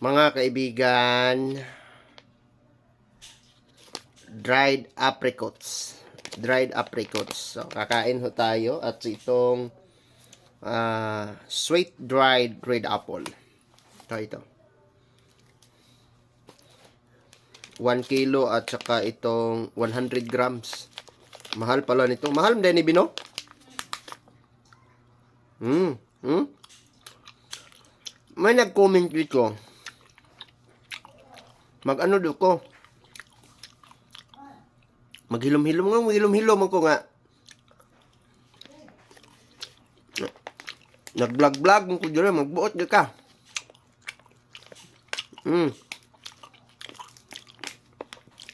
Mga kaibigan, dried apricots. Dried apricots. So, kakain ho tayo at itong ah, sweet dried red apple. Ito, ito. 1 kilo at saka itong 100 grams. Mahal pala nito. Mahal din ni Bino? Hmm. Hmm? May nag-comment dito. Mag-ano do ko? Maghilom-hilom nga, maghilom-hilom ako nga. Nag-vlog-vlog mo ko dyan, magbuot di ka. Hmm.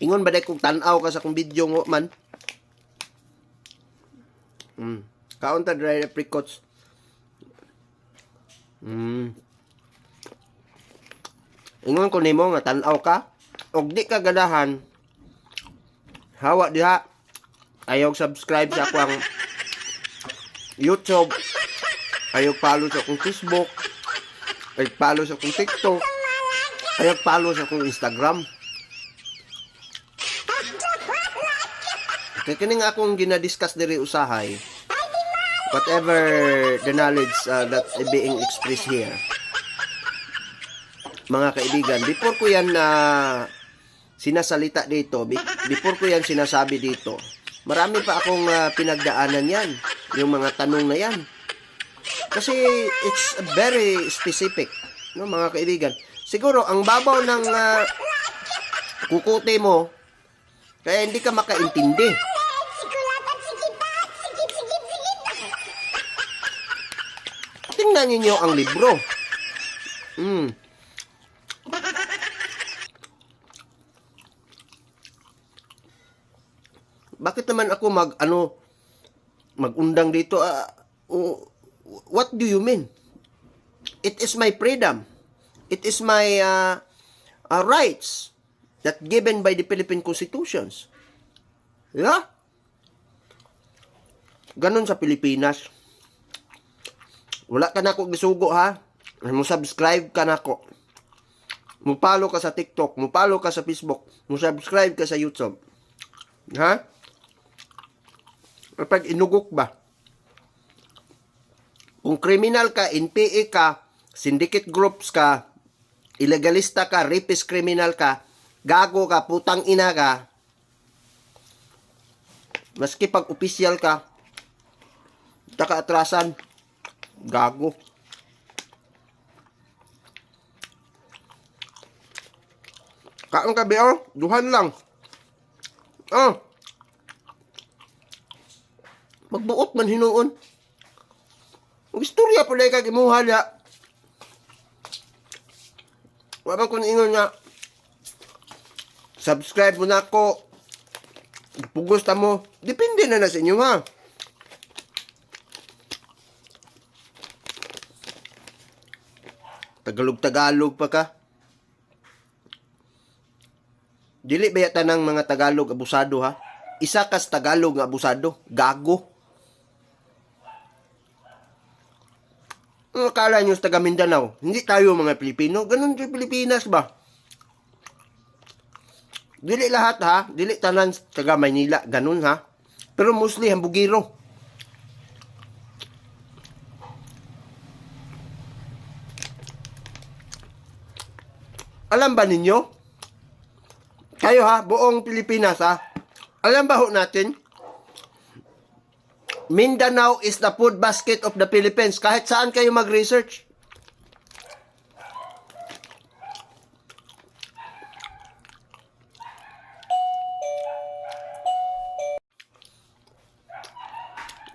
Ingon ba kung tanaw ka sa kong video mo man? Hmm. Kaunta dry apricots. Hmm. Ingon ko nimo nga tanaw ka og di ka ganahan. Hawa diha. Ayaw subscribe sa akong YouTube. Ayaw follow sa akong Facebook. Ayaw follow sa akong TikTok. Ayaw follow sa akong Instagram. Kaya kining akong ginadiscuss diri usahay. Whatever the knowledge uh, that being expressed here mga kaibigan, before ko yan na sinasalita dito, be- before ko yan sinasabi dito, marami pa akong ah, pinagdaanan yan, yung mga tanong na yan. Kasi it's very specific, no, mga kaibigan. Siguro, ang babaw ng ah, kukote mo, kaya hindi ka makaintindi. Tingnan ninyo ang libro. Hmm. Bakit naman ako mag ano magundang dito? Oh, what do you mean? It is my freedom. It is my uh, uh, rights that given by the Philippine constitutions. Yeah? Ganun sa Pilipinas. Wala ka na ako gisugo ha? Mo subscribe ka na ako. Mo follow ka sa TikTok mo follow ka sa Facebook mo subscribe ka sa YouTube. Ha kapag inugok ba? Kung criminal ka, NPA ka, syndicate groups ka, illegalista ka, rapist criminal ka, gago ka, putang ina ka, maski pag opisyal ka, taka atrasan, gago. Kaon ka ba, oh? Duhan lang. Oh. Magbuot man hinuon. Ang istorya pala kag imuha niya. Wa man ko ingon nga. Subscribe mo na ako. Pugos mo. Depende na na sa inyo ha. Tagalog-Tagalog pa ka. Dili ba yata ng mga Tagalog abusado ha? Isa kas Tagalog nga abusado. Gago. Ano akala nyo sa taga Mindanao? Hindi tayo mga Pilipino. Ganun sa Pilipinas ba? Dili lahat ha. Dili tanan taga Maynila. Ganun ha. Pero mostly hambugiro. Alam ba ninyo? Kayo ha, buong Pilipinas ha. Alam ba ho natin? Mindanao is the food basket of the Philippines. Kahit saan kayo mag-research.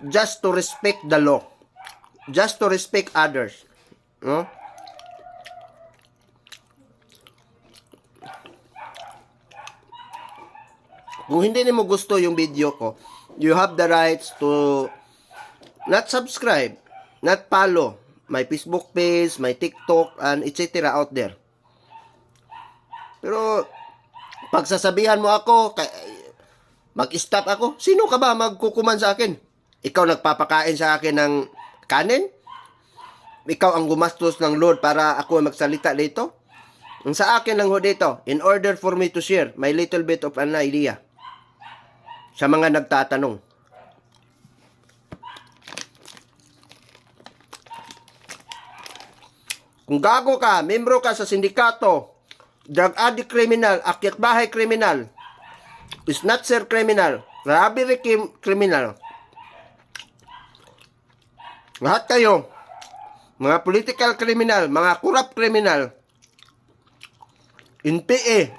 Just to respect the law. Just to respect others. No? Kung hindi mo gusto yung video ko, you have the rights to not subscribe, not follow my Facebook page, my TikTok, and etc. out there. Pero, pag sasabihan mo ako, mag-stop ako, sino ka ba magkukuman sa akin? Ikaw nagpapakain sa akin ng kanin? Ikaw ang gumastos ng load para ako magsalita dito? Ang sa akin lang ho dito, in order for me to share my little bit of an idea sa mga nagtatanong. Kung gago ka, membro ka sa sindikato, drug addict criminal, akyat bahay criminal, snatcher criminal, robbery criminal, lahat kayo, mga political criminal, mga corrupt criminal, NPA,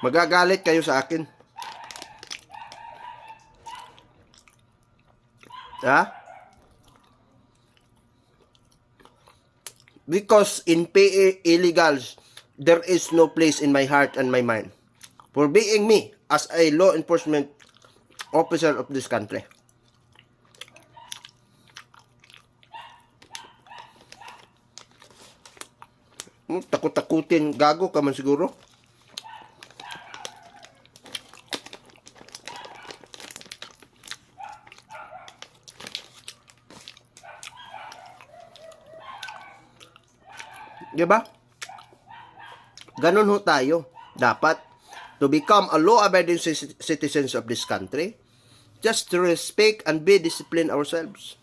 magagalit kayo sa akin. Ha? Because in PA illegals, there is no place in my heart and my mind for being me as a law enforcement officer of this country. Hmm, Takot-takutin, gago ka man siguro. Di ba? Ganun ho tayo. Dapat to become a law-abiding ci- citizens of this country, just to respect and be disciplined ourselves.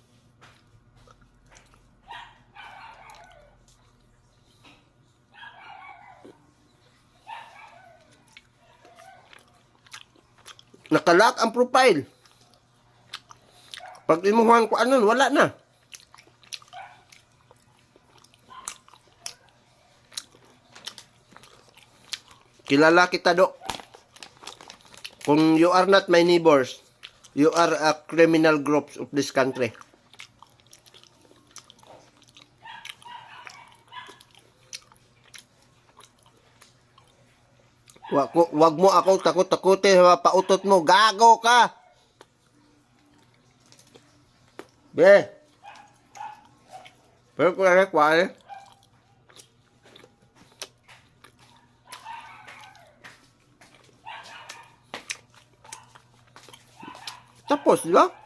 Nakalock ang profile. Pag imuhan ko anon, wala na. Kilala kita do. Kung you are not my neighbors, you are a criminal group of this country. Wag, wag mo ako takot-takutin sa pautot mo. Gago ka! Be. Pero kung ano, kwale. Tapos, di ba?